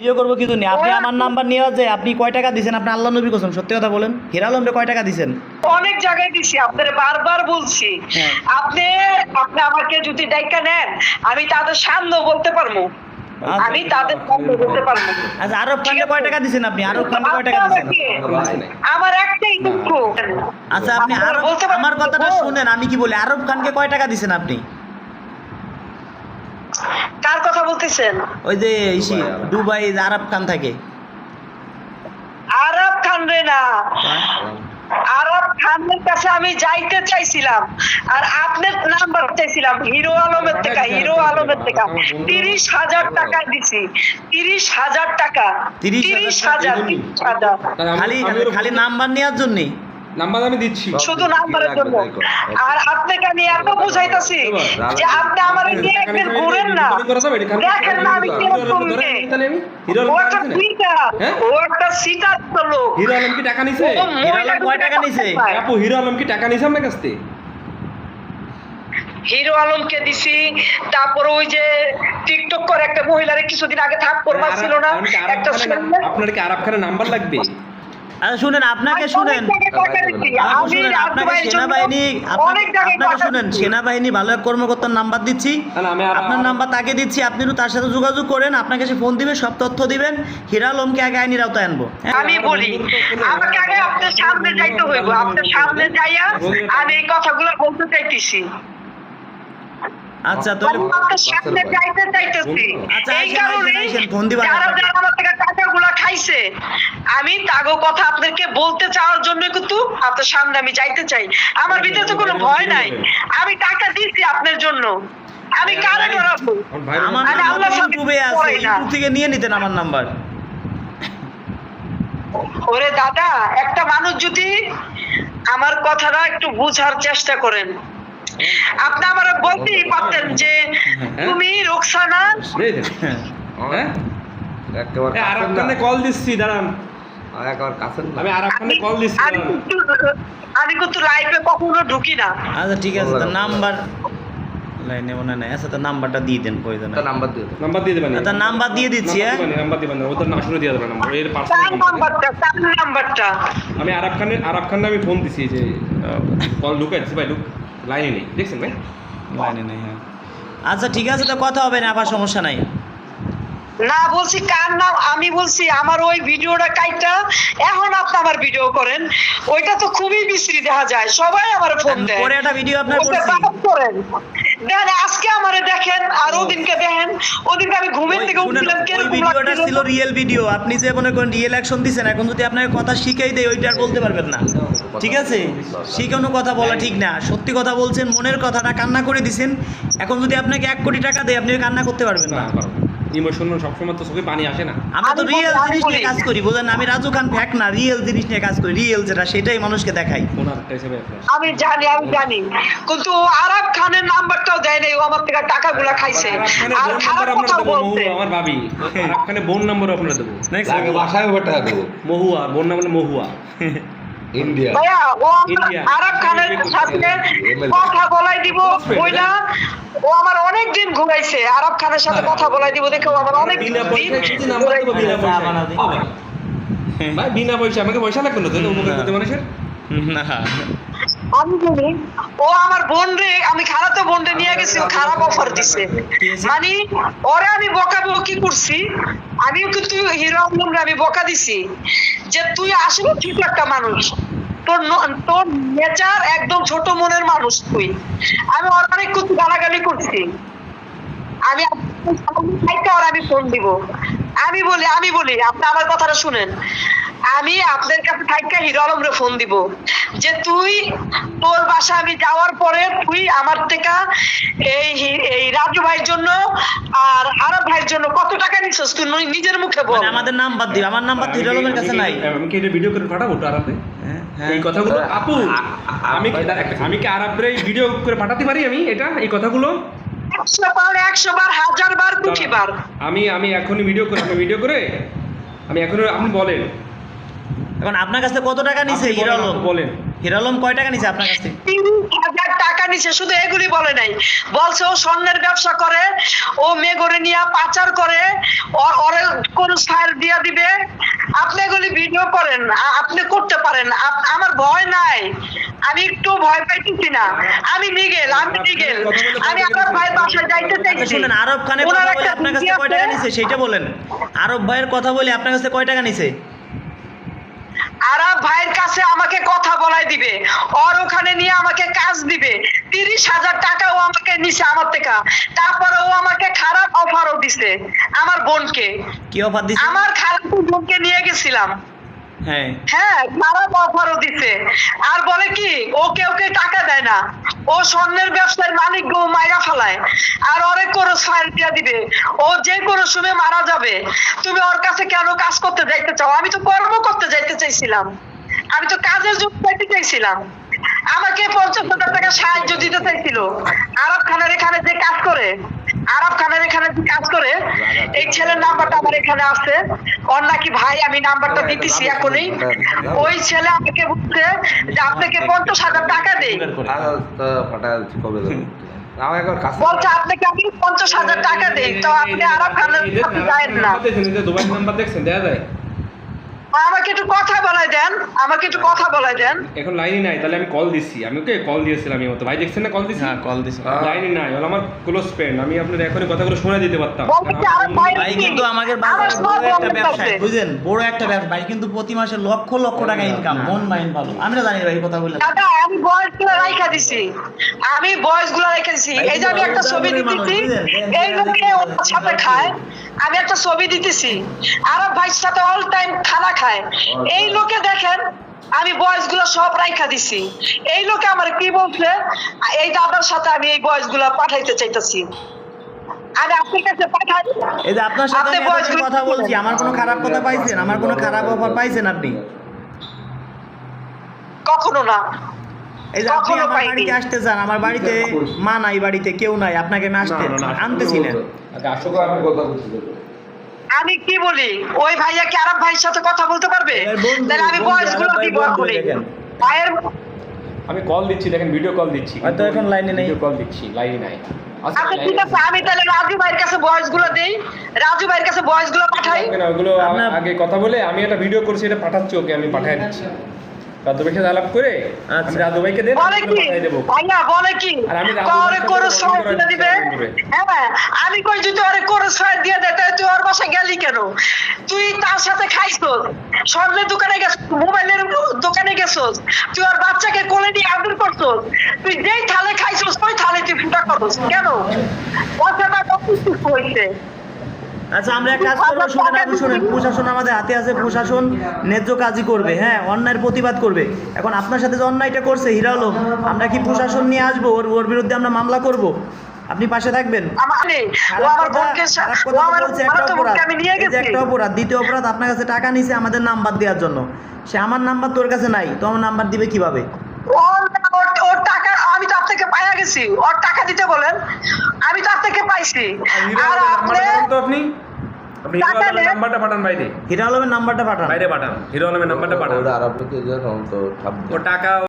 Video করব কিন্তু নি। আপনি আমার নাম্বার নিয়ে যে আপনি কয় টাকা দিছেন? আপনি আল্লাহ নবী কসম সত্যি কথা বলেন। হিরা আলমরে কয় টাকা দিছেন? অনেক জায়গায় দিছি আপনাদের বারবার বলছি। হ্যাঁ। আপনি আপনি আমাকে যদি ডাইকা নেন আমি তাদের সামনে বলতে পারব। আচ্ছা। আমি তাদের সামনে বলতে পারব। আচ্ছা আরব খানকে কয় টাকা দিছেন আপনি? আরব খানকে কয় টাকা দিছেন? আমার একটাই দুঃখ। আচ্ছা আপনি আরব আমার কথাটা? শুনেন আমি কি বলি? আরব খানকে কয় টাকা দিছেন আপনি? কার কথা বলতেছেন? ওই যে দুবাই আরব খান থাকে। আরব খান রে না। আরব খানের কাছে আমি যাইতে চাইছিলাম। আর আপনার নাম্বার চাইছিলাম হিরো আলমের থেকে হিরো আলমের থেকে। তিরিশ হাজার টাকা দিছি। তিরিশ হাজার টাকা। তিরিশ হাজার তিরিশ হাজার। খালি খালি নাম্বার নেওয়ার জন্যে। নাম্বার আমি দিচ্ছি। শুধু নাম্বারের জন্য। আর আপনাকে আমি এত বুঝাইতাছি যে আপনি আমার নিয়ে একদিন ঘুরেন না। দেখেন না আমি কীরকম মেয়ে। ও একটা সিটার হ্যাঁ? ও একটা সিটার তো লোক। হিরো আলম কি টাকা নিছে? হিরো আলম কয় টাকা নিছে? আপু হিরো আলম কি টাকা নিছে আপনার কাছ থেকে? হিরো আলমকে দিছি তারপর ওই যে টিকটক করে একটা মহিলারে কিছুদিন আগে থাক করবার ছিল না। একটা আপনার কি আরব খানের নাম্বার লাগবে? আচ্ছা শুনেন আপনাকে শুনেন। শুনেন। আপনাকে সেনাবাহিনী আপনাকে শুনেন সেনাবাহিনী ভালো এক কর্মকর্তার নাম্বার দিচ্ছি। আপনার নাম্বার তাকে দিচ্ছি আপনি তার সাথে যোগাযোগ করেন আপনাকে সে ফোন দিবে সব তথ্য দিবেন। হিরা আলমকে আগে আইনির আওতায় আনব। হ্যাঁ? আমি বলি আমাকে আগে আপনার সামনে যাইতে হইব। আপনার সামনে যাইয়া আমি এই কথাগুলো বলতে চাইতেছি। আচ্ছা তাহলে সামনে যাইতে চাইতেছি। আচ্ছা, এই কারণে ফোন দিবা যারা যারা আমার থেকে টাকাগুলো খাইছে আমি তাগো কথা আপনাদেরকে বলতে চাওয়ার জন্য কিন্তু আপনার সামনে আমি যাইতে চাই। আমার ভিতরে তো কোনো ভয় নাই। আমি টাকা আপনার জন্য। আমি কারে ডরাবো আমার নাম্বার ইউটিউবে আছে ইউটিউব থেকে নিয়ে নিতেন আমার নাম্বার। ওরে দাদা একটা মানুষ যদি আমার কথাটা একটু বুঝার চেষ্টা করেন। আপনি আমার বলতেই পারতেন যে তুমি রোকসানা। হ্যাঁ। হ্যাঁ? একেবারে এ, আরব কাছের খানে না। কল দিচ্ছি দাঁড়ান। আমি আরব খানে কল দিচ্ছি আমি কিন্তু আমি কখনো ঢুকি না। আচ্ছা ঠিক আছে নাম্বার লাইনে মনে নাই। আচ্ছা তো নাম্বারটা দিয়ে দেন প্রয়োজন। নাম্বার দিয়ে নাম্বার দিয়ে দেবেন। আচ্ছা নাম্বার দিয়ে দিচ্ছি হ্যাঁ? নাম্বার দিবেন না ওদের আসলে দিয়ে দেবেন নাম্বার। এর পার্সোনাল নাম্বারটা তার নাম্বারটা। আমি আরব খানের আরব খানে আমি ফোন দিছি যে কল ঢুকে ভাই ঢুক। লাইনে নেই দেখছেন ভাই? লাইনে নেই হ্যাঁ। আচ্ছা ঠিক আছে তো কথা হবে না আবার সমস্যা নাই। না বলছি কার নাম? আমি বলছি আমার ওই ভিডিওটা কাইটা এখন আপনি আমার ভিডিও করেন। ওইটা তো খুবই বিশ্রী দেখা যায় সবাই আমার ফোন দেয়। পরে একটা ভিডিও আপনার করছি। করেন দেখেন আজকে আমারে দেখেন আর ওদিনকে দেখেন। ওদিনকে আমি ঘুমের থেকে শুনেন, উঠছিলাম ওই ভিডিওটা ছিল রিয়েল ভিডিও আপনি যে মনে করেন রিয়েল অ্যাকশন দিছেন এখন যদি আপনাকে কথা শিখাই দেয় ওইটা আর বলতে পারবেন না। ঠিক আছে? শিখানো কথা বলা ঠিক না। সত্যি কথা বলছেন মনের কথাটা কান্না করে দিছেন। এখন যদি আপনাকে এক কোটি টাকা দেয় আপনি কান্না করতে পারবেন না। ইমোশন সবসময় তো চোখে পানি আসে না। আমরা তো রিয়েল জিনিস নিয়ে কাজ করি বুঝলেন আমি রাজু খান ফ্যাক না রিয়েল জিনিস নিয়ে কাজ করি রিয়েল যেটা সেটাই মানুষকে দেখাই। আমি জানি আমি জানি। কিন্তু আরব খানের নাম্বারটাও দেয় নাই ও আমার থেকে টাকাগুলা খাইছে। আর খারাপ কথা বলতে আমার ভাবি। আরব খানের বোন নাম্বার আপনারা দেবো। লাগে বাসায় ওভার দেবো মহুয়া বোন নাম হলো মহুয়া। ইন্ডিয়া ভাইয়া ও আরব খানের সাথে কথা বলাই দিব Close friend, ওই না ও আমার অনেক দিন ঘুমাইছে আরব খানের সাথে কথা বলাই দিব দেখে আমার অনেক দিন বিনা ভাই। পয়সা আমাকে পয়সা লাগবে না তো উপকার মানুষের? না। আমি বলি ও আমার বোন রে আমি খারাপ বোন রে নিয়ে গেছি, ও খারাপ অফার দিছে। মানে ওরে আমি বকা বকি করছি, আমিও কিন্তু হিরো আলম আমি বকা দিছি। যে তুই আসলে ঠিক একটা মানুষ। তোর তোর নেচার একদম ছোট মনের মানুষ তুই। আমি ওর অনেক কিছু গালাগালি করছি। আমি আমি ফোন দিব। আমি বলি আমি বলি, আপনি আমার কথাটা শুনেন। আমি আপনার কাছে থাইকা হিরো আলমরে ফোন দিব যে তুই তোর বাসা আমি যাওয়ার পরে তুই আমার থেকে এই এই রাজু ভাইয়ের জন্য আর আরব ভাইয়ের জন্য কত টাকা নিছিস? তুই নিজের মুখে বল। মানে আমাদের নাম্বার দিবে আমার নাম্বার তো হিরো আলমের কাছে নাই। আমি কি এটা ভিডিও করে পাঠাবো তো আরবে হ্যাঁ, হ্যাঁ। এই কথাগুলো আপু আমি কি আমি কি আরবরে ভিডিও করে পাঠাতে পারি আমি এটা এই কথাগুলো? একশো বার একশো বার হাজার বার দুটি বার। আমি আমি এখনই ভিডিও করে আমি ভিডিও করে আমি এখন আপনি বলেন। এখন আপনার কাছে কত টাকা নিছে? আপনি হিরো বলেন, আলম বলেন। হিরো আলম কয় টাকা নিছে আপনার কাছ? হাজার টাকা নিছে শুধু এগুলি বলে নাই। বলছে ও স্বর্ণের ব্যবসা করে ও মেগরে নিয়ে পাচার করে ওর কোন সার দিয়া দিবে। আপনি এগুলি ভিডিও করেন আপনি করতে পারেন। আমার ভয় নাই। আমি একটু ভয় পাইতেছি না। আমি নিগেল আমি নিগেল। আমি আমার ভাই বাসায় যাইতে আচ্ছা চাইছি শুনেন আরব খানের কথা বলে আপনার কাছে কয় টাকা নিছে? সেটা বলেন। আরব ভাইয়ের কথা বলে আপনার কাছে কয় টাকা নিছে? আরাব ভাইয়ের কাছে আমাকে কথা বলাই দিবে। ওর ওখানে নিয়ে আমাকে কাজ দিবে। তিরিশ হাজার টাকা ও আমাকে নিছে আমার থেকে। তারপরে ও আমাকে খারাপ অফারও দিছে আমার বোনকে। কি অফার দিছে? আমার খারাপ বোনকে নিয়ে গেছিলাম। হ্যাঁ। হ্যাঁ খারাপ অফারও দিছে। আর বলে কি ওকে ওকে টাকা দেয় না। ও স্বর্ণের ব্যবসার মালিক গো মাইরা ফেলায়। আর অনেক করে ফাইল দিয়ে দিবে। ও যে কোনো সময় মারা যাবে। তুমি ওর কাছে কেন কাজ করতে যাইতে চাও? আমি তো কর্ম করতে যাইতে চাইছিলাম। আমি তো কাজের জন্য যাইতে চাইছিলাম। আমাকে পঞ্চাশ হাজার টাকা সাহায্য দিতে চাইছিল। আরব খানের এখানে যে কাজ করে আরব খানের এখানে যে কাজ করে এই ছেলের নাম্বারটা আমার এখানে আছে। ওর নাকি ভাই আমি নাম্বারটা দিতেছি এখনই। ওই ছেলে আমাকে বলছে যে আপনাকে পঞ্চাশ হাজার টাকা দেই। বলছে আপনাকে আমি পঞ্চাশ হাজার টাকা দেই। তো আপনি আরব খানের কাছে যায়েন না। দুবাই নাম্বার দেখছেন দেখা যায়? আমাকে একটু কথা বলাই দেন আমাকে একটু কথা বলাই দেন। এখন লাইনই নাই তাহলে আমি কল দিচ্ছি আমি ওকে কল দিয়েছিলাম এই মতো ভাই দেখছেন না কল দিচ্ছি হ্যাঁ কল দিছে। হ্যাঁ। লাইনই নাই আমার ক্লোজ ফ্রেন্ড আমি আপনার এখনই কথাগুলো শুনে দিতে পারতাম। আরব ভাই কিন্তু আমাদের বড় একটা ব্যবসা বুঝলেন বড় একটা ব্যবসা। ভাই কিন্তু প্রতি মাসে লক্ষ লক্ষ টাকা ইনকাম মন মাইন্ড ভালো। আমরা জানি ভাই কথা বললেন দাদা আমি বয়সগুলো রাইখা দিছি। আমি বয়সগুলো রেখে দিছি। এই যে আমি একটা ছবি দিতেছি এই লোকে ওর সাথে খায়। আমি একটা ছবি দিতেছি। আরব ভাইয়ের সাথে অল টাইম খানা খায়। এই লোকে দেখেন আমি বয়সগুলো সব রাইখা দিছি। এই লোকে আমার কি বলছে? এই দাদার সাথে আমি এই বয়সগুলো পাঠাইতে চাইতেছি। আমি আপনার কাছে পাঠাই এই যে আপনার সাথে আমি কথা বলছি আমার কোনো খারাপ কথা পাইছেন? আমার কোনো খারাপ অফার পাইছেন আপনি? কখনো না। এই যে আপনি আমার বাড়িতে আসতে চান আমার বাড়িতে মা নাই বাড়িতে কেউ নাই আপনাকে আমি আসতে আনতেছি না। কথা বলছি তোকে। আমি কি বলি? ওই ভাইয়া কি আরব ভাইয়ের সাথে কথা বলতে পারবে? তাহলে আমি বন্ধু, গুলো দিব বন্ধু, ভাইয়ের আমি কল দিচ্ছি দেখেন ভিডিও কল দিচ্ছি হয়তো এখন লাইনে নেই। ভিডিও কল দিচ্ছি লাইনে নাই। আচ্ছা আচ্ছা ঠিক আছে আমি তাহলে রাজু ভাইয়ের কাছে বয়সগুলো দেই। রাজু ভাইয়ের কাছে বয়সগুলো পাঠাই। না ওগুলো আগে কথা বলে আমি একটা ভিডিও করছি এটা পাঠাচ্ছি ওকে আমি পাঠিয়ে দিচ্ছি। রাজু আলাপ করে আমি আচ্ছা। রাজু দেন বলে কি? ভাইয়া বলে কি? আমি তোরে করে করে দিয়ে দিবে? হ্যাঁ আমি কই যদি ওরে করে ছয় দিয়ে তাহলে তুই ওর বাসায় গেলি কেন? তুই তার সাথে খাইছস? স্বর্ণের দোকানে গেছ মোবাইলের দোকানে গেছস? তুই ওর বাচ্চাকে কোলে নিয়ে আদর করছস? তুই যেই থালে খাইছস ওই থালে তুই ফুটা করছস। কেন? কথাটা কত হইছে? আচ্ছা আমরা এক কাজ করব শুনেন আপনি শুনেন প্রশাসন আমাদের হাতে আছে প্রশাসন ন্যায্য কাজই করবে হ্যাঁ অন্যায়ের প্রতিবাদ করবে। এখন আপনার সাথে যে অন্যায়টা করছে হিরা আলম আমরা কি প্রশাসন নিয়ে আসব? ওর ওর বিরুদ্ধে আমরা মামলা করব? আপনি পাশে থাকবেন। একটা অপরাধ। দ্বিতীয় অপরাধ আপনার কাছে টাকা নিছে আমাদের নাম্বার দেওয়ার জন্য। সে আমার নাম্বার তোর কাছে নাই তো আমার নাম্বার দিবে কীভাবে? আমি তো আপনাকে পাইয়া গেছি। ওর টাকা দিতে বলেন আমি তো আপনাকে পাইছি। আর আপনি আপনি। আপনি হিরো আলমের নাম্বারটা পাঠান বাইরে। হিরো আলমের নাম্বারটা পাঠান। বাইরে পাঠান। হিরো আলমের নাম্বারটা পাঠান। আর তো টাকা